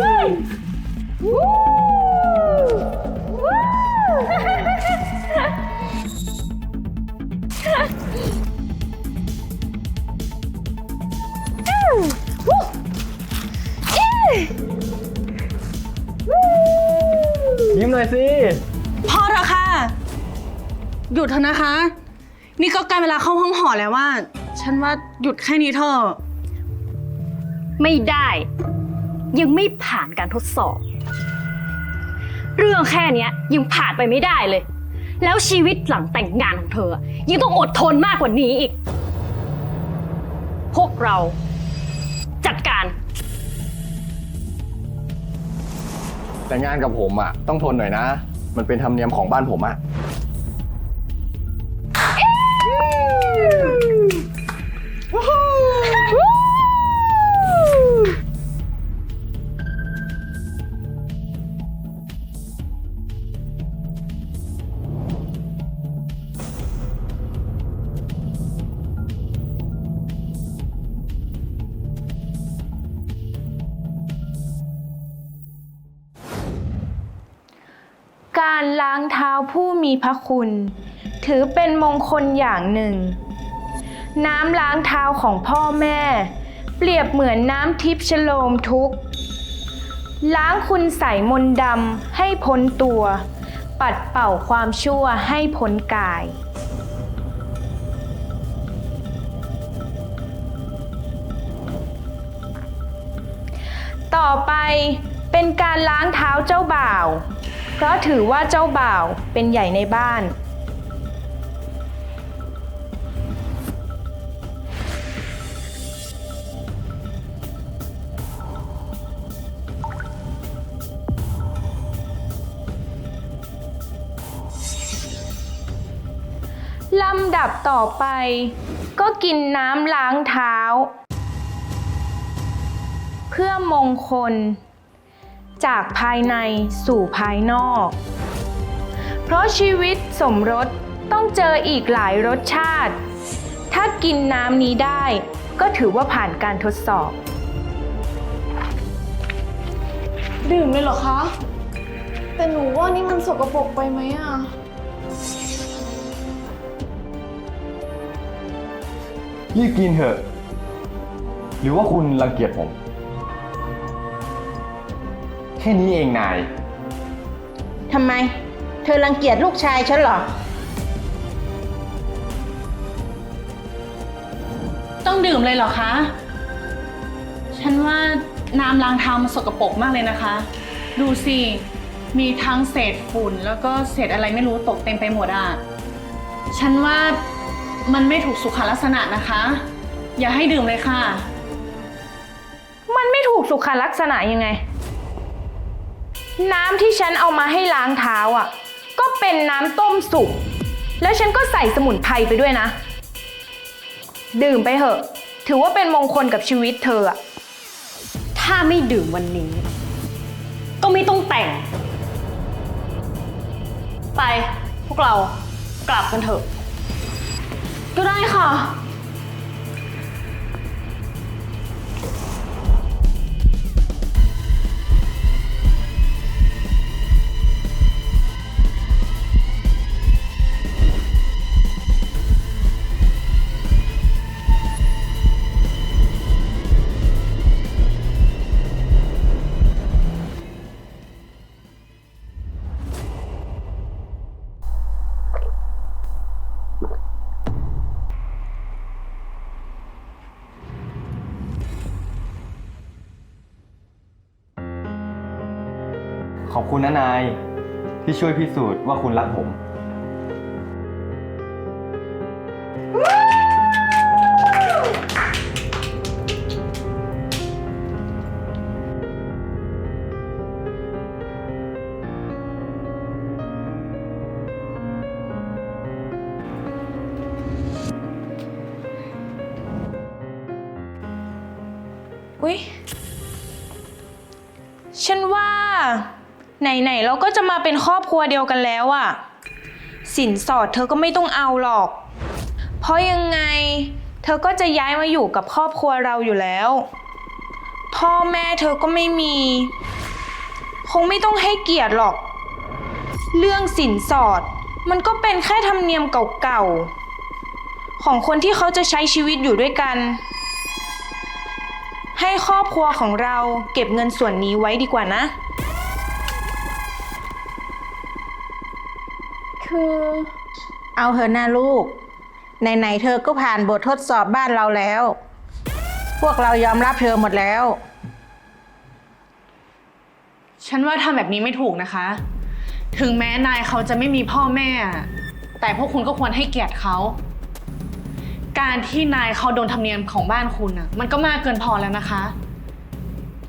ยิ้มหน่อยสิ พอเถอะค่ะ หยุดเถอะนะคะ นี่ก็ใกล้เวลาเข้าห้องหอแล้วว่า ฉันว่าหยุดแค่นี้เถอะ ไม่ได้ ยังไม่ผ่านการทดสอบ เรื่องแค่เนี้ยยังผ่านไปไม่ได้เลย แล้วชีวิตหลังแต่งงานของเธอ ยังต้องอดทนมากกว่านี้อีก พวกเราจัดการ แต่งงานกับผมอะ ต้องทนหน่อยนะ มันเป็นธรรมเนียมของบ้านผมอะ การล้างเท้าผู้มีพระคุณ ถือเป็นมงคลอย่างหนึ่ง น้ำล้างเท้าของพ่อแม่ เปรียบเหมือนน้ำทิพย์ชโลมทุกข์ล้างคุณใส่มนดำให้พ้นตัว ปัดเป่าความชั่วให้พ้นกาย ต่อไปเป็นการล้างเท้าเจ้าบ่าว เพราะถือว่าเจ้าบ่าวเป็นใหญ่ในบ้าน ลำดับต่อไป ก็กินน้ำล้างเท้า เพื่อมงคล จากภายในสู่ภายนอก เพราะชีวิตสมรสต้องเจออีกหลายรสชาติ ถ้ากินน้ำนี้ได้ ก็ถือว่าผ่านการทดสอบ ดื่มเลยเหรอคะ แต่หนูว่านี่มันสกปรกไปไหมอะรีบกินเถอะ หรือว่าคุณรังเกียจผม แค่นี้เองนาย ทำไม เธอรังเกียจลูกชายฉันเหรอ ต้องดื่มเลยเหรอคะ ฉันว่าน้ำล้างเท้ามันสกปรกมากเลยนะคะ ดูสิ มีทั้งเศษฝุ่น แล้วก็เศษอะไรไม่รู้ตกเต็มไปหมดอะ ฉันว่ามันไม่ถูกสุขลักษณะนะคะ อย่าให้ดื่มเลยค่ะ มันไม่ถูกสุขลักษณะยังไง น้ำที่ฉันเอามาให้ล้างเท้าอะ ก็เป็นน้ำต้มสุก แล้วฉันก็ใส่สมุนไพรไปด้วยนะ ดื่มไปเถอะ ถือว่าเป็นมงคลกับชีวิตเธออะถ้าไม่ดื่มวันนี้ ก็ไม่ต้องแต่ง ไปพวกเรากลับกันเถอะ ก็ได้ค่ะ ขอบคุณนะนาย ที่ช่วยพิสูจน์ว่าคุณรักผม อุ๊ย ไหนๆเราก็จะมาเป็นครอบครัวเดียวกันแล้วอะสินสอดเธอก็ไม่ต้องเอาหรอก เพราะยังไง เธอก็จะย้ายมาอยู่กับครอบครัวเราอยู่แล้ว พ่อแม่เธอก็ไม่มี คงไม่ต้องให้เกียรติหรอก เรื่องสินสอด มันก็เป็นแค่ธรรมเนียมเก่าๆ ของคนที่เขาจะใช้ชีวิตอยู่ด้วยกัน ให้ครอบครัวของเราเก็บเงินส่วนนี้ไว้ดีกว่านะ คือเอาเถอะนะลูก ไหนๆเธอก็ผ่านบททดสอบบ้านเราแล้ว พวกเรายอมรับเธอหมดแล้ว ฉันว่าทำแบบนี้ไม่ถูกนะคะ ถึงแม้นายเขาจะไม่มีพ่อแม่อะแต่พวกคุณก็ควรให้เกียรติเขา การที่นายเขาโดนธรรมเนียมของบ้านคุณอะ มันก็มากเกินพอแล้วนะคะ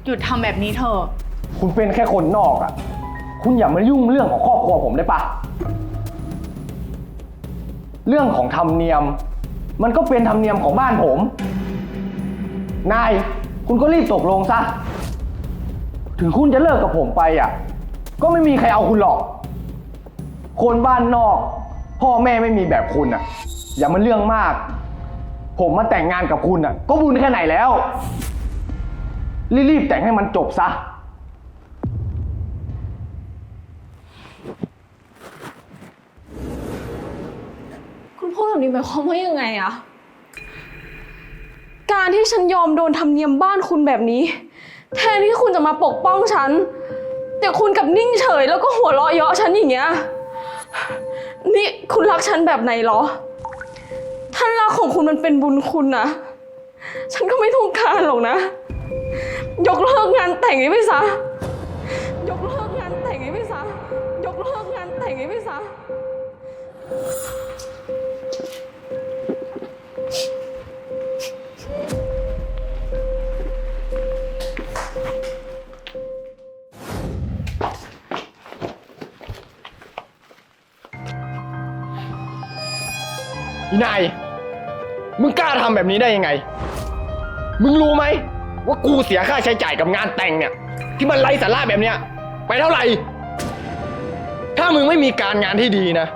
หยุดทำแบบนี้เถอะ คุณเป็นแค่คนนอกอะ คุณอย่ามายุ่งเรื่องของครอบครัวผมได้ปะ เรื่องของธรรมเนียม มันก็เป็นธรรมเนียมของบ้านผม นาย คุณก็รีบตกลงซะ ถึงคุณจะเลิกกับผมไปอะ ก็ไม่มีใครเอาคุณหรอก คนบ้านนอก พ่อแม่ไม่มีแบบคุณอะ อย่ามาเรื่องมาก ผมมาแต่งงานกับคุณอะ ก็บุญแค่ไหนแล้ว รีบๆแต่งให้มันจบซะ พูดแบบนี้หมายความว่ายังไงอะการที่ฉันยอมโดนธรรมเนียมบ้านคุณแบบนี้ แทนที่คุณจะมาปกป้องฉัน แต่คุณกลับนิ่งเฉย แล้วก็หัวเราะเยาะฉันอย่างเงี้ย นี่คุณรักฉันแบบไหนเหรอ ท่านรักของคุณมันเป็นบุญคุณนะ ฉันก็ไม่ต้องการหรอกนะ ยกเลิกงานแต่งนี้ไปซะ ยกเลิกงานแต่งนี้ไปซะ อีนาย มึงกล้าทำแบบนี้ได้ยังไง มึงรู้ไหม ว่ากูเสียค่าใช้จ่ายกับงานแต่งเนี่ย ที่มันไร้สาระแบบเนี้ย ไปเท่าไหร่ ถ้ามึงไม่มีการงานที่ดีนะ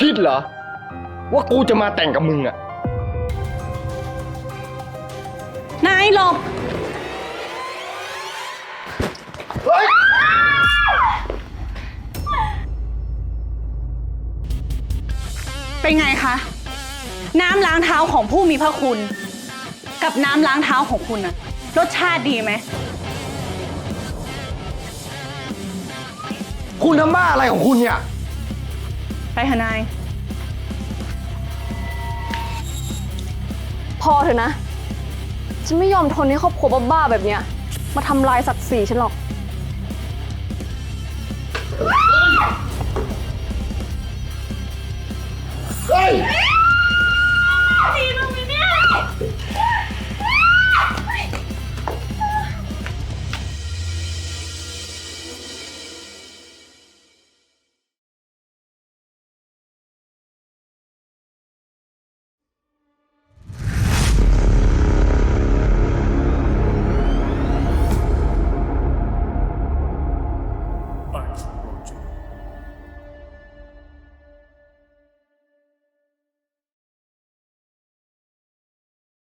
คิดเหรอ ว่ากูจะมาแต่งกับมึงอะนายหลบเฮ้ยเป็นไงคะ น้ำล้างเท้าของผู้มีพระคุณ กับน้ำล้างเท้าของคุณน่ะรสชาติดีไหม คุณทำบ้าอะไรของคุณเนี่ย ไปเถนาย พอเถอะนะ ฉันไม่ยอมทนให้ครอบครัวบ้าๆแบบเนี้ย มาทำลายศักดิ์ศรีฉันหรอก เฮ้ย